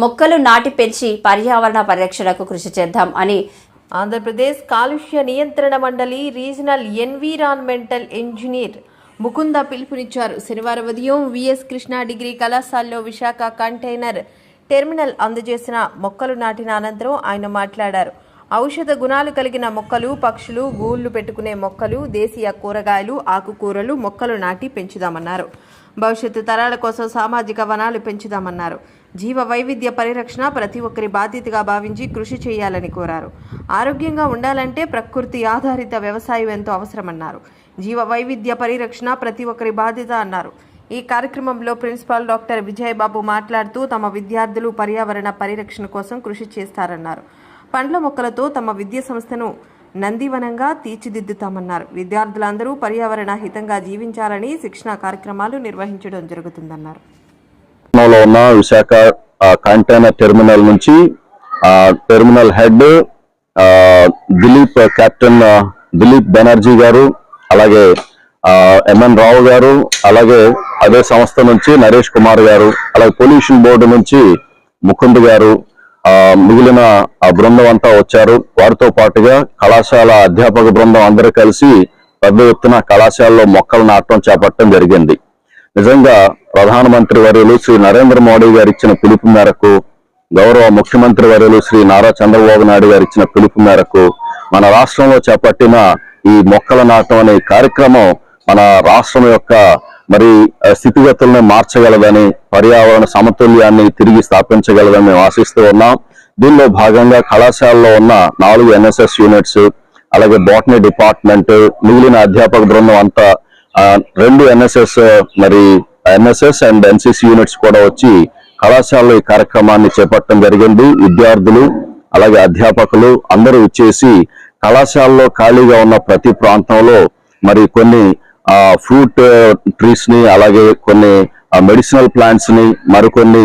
మొక్కలు నాటి పెంచి పర్యావరణ పరిరక్షణకు కృషి చేద్దాం అని ఆంధ్రప్రదేశ్ కాలుష్య నియంత్రణ మండలి రీజనల్ ఎన్విరాన్మెంటల్ ఇంజనీర్ ముకుంద పిలుపునిచ్చారు. శనివారం ఉదయం విఎస్ కృష్ణా డిగ్రీ కళాశాలలో విశాఖ కంటైనర్ టెర్మినల్ అందజేసిన మొక్కలు నాటిన అనంతరం ఆయన మాట్లాడారు. ఔషధ గుణాలు కలిగిన మొక్కలు పక్షులు గూళ్ళు పెట్టుకునే మొక్కలు దేశీయ కూరగాయలు ఆకుకూరలు మొక్కలు నాటి పెంచుదామన్నారు. భవిష్యత్తు తరాల కోసం సామాజిక వనాలు పెంచుదామన్నారు. జీవ వైవిధ్య పరిరక్షణ ప్రతి ఒక్కరి బాధ్యతగా భావించి కృషి చేయాలని కోరారు. ఆరోగ్యంగా ఉండాలంటే ప్రకృతి ఆధారిత వ్యవసాయం ఎంతో అవసరమన్నారు. జీవ వైవిధ్య పరిరక్షణ ప్రతి ఒక్కరి బాధ్యత అన్నారు. ఈ కార్యక్రమంలో ప్రిన్సిపాల్ డాక్టర్ విజయబాబు మాట్లాడుతూ తమ విద్యార్థులు పర్యావరణ పరిరక్షణ కోసం కృషి చేస్తారన్నారు. పండ్ల మొక్కలతో తమ విద్యా సంస్థను నందివనంగా తీర్చిదిద్దుతామన్నారు. విద్యార్థులందరూ పర్యావరణ హితంగా జీవించాలని శిక్షణ కార్యక్రమాలు నిర్వహించడం జరుగుతుందన్నారు. లో ఉన్న విశాఖ కంటైనర్ టెర్మినల్ నుంచి terminal head Dilip captain Dilip Banerjee garu అలాగే ఎంఎన్ రావు గారు అలాగే అదే సంస్థ నుంచి నరేష్ కుమార్ గారు అలాగే పొల్యూషన్ బోర్డు నుంచి ముకుంద్ గారు మిగిలిన ఆ బృందం అంతా వచ్చారు. వారితో పాటుగా కళాశాల అధ్యాపక బృందం అందరూ కలిసి పెద్ద ఎత్తున కళాశాలలో మొక్కలు నాటడం చేపట్టడం జరిగింది. నిజంగా ప్రధానమంత్రి వర్యులు శ్రీ నరేంద్ర మోడీ గారు ఇచ్చిన పిలుపు మేరకు గౌరవ ముఖ్యమంత్రి వర్యులు శ్రీ నారా చంద్రబాబు నాయుడు గారు ఇచ్చిన పిలుపు మేరకు మన రాష్ట్రంలో చేపట్టిన ఈ మొక్కల నాటం అనే కార్యక్రమం మన రాష్ట్రం యొక్క మరి స్థితిగతులను మార్చగలదని పర్యావరణ సమతుల్యాన్ని తిరిగి స్థాపించగలదని మేము ఆశిస్తూ ఉన్నాం. దీనిలో భాగంగా కళాశాలలో ఉన్న నాలుగు ఎన్ఎస్ఎస్ యూనిట్స్ అలాగే బాటనీ డిపార్ట్మెంట్ మిగిలిన అధ్యాపక బృందం అంతా రెండు ఎన్ఎస్ఎస్ మరి ఎన్ఎస్ఎస్ అండ్ ఎన్సిసి యూనిట్స్ కూడా వచ్చి కళాశాలలో ఈ కార్యక్రమాన్ని చేపట్టడం జరిగింది. విద్యార్థులు అలాగే అధ్యాపకులు అందరూ ఇచ్చేసి కళాశాలలో ఖాళీగా ఉన్న ప్రతి ప్రాంతంలో మరి కొన్ని ఫ్రూట్ ట్రీస్ని అలాగే కొన్ని మెడిసినల్ ప్లాంట్స్ని మరికొన్ని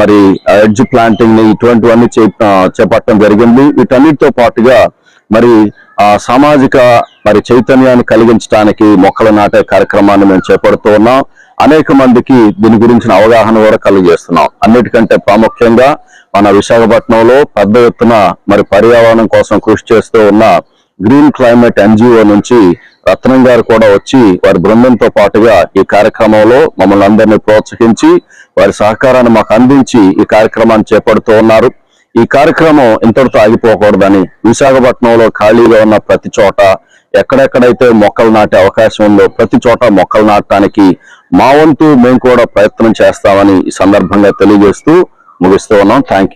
మరి ఎడ్జ్ ప్లాంటింగ్ని ఇటువంటివన్నీ చేపట్టడం జరిగింది. వీటన్నిటితో పాటుగా మరి ఆ సామాజిక మరి చైతన్యాన్ని కలిగించడానికి మొక్కలు నాటే కార్యక్రమాన్ని మేము చేపడుతూ ఉన్నాం. అనేక మందికి దీని గురించిన అవగాహన కూడా కలిగజేస్తున్నాం. అన్నిటికంటే ప్రాముఖ్యంగా మన విశాఖపట్నంలో పెద్ద ఎత్తున మరి పర్యావరణం కోసం కృషి చేస్తూ ఉన్న గ్రీన్ క్లైమేట్ ఎన్జిఓ నుంచి రత్నం గారు కూడా వచ్చి వారి బృందంతో పాటుగా ఈ కార్యక్రమంలో మమ్మల్ని అందరినీ ప్రోత్సహించి వారి సహకారాన్ని మాకు అందించి ఈ కార్యక్రమాన్ని చేపడుతూ ఉన్నారు. ఈ కార్యక్రమం ఇంతటితో ఆగిపోకూడదని విశాఖపట్నంలో ఖాళీగా ఉన్న ప్రతి చోట ఎక్కడెక్కడైతే మొక్కలు నాటే అవకాశం ఉందో ప్రతి చోట మొక్కలు నాటడానికి మా వంతు మేము కూడా ప్రయత్నం చేస్తామని ఈ సందర్భంగా తెలియజేస్తూ ముగిస్తూ ఉన్నాం. థ్యాంక్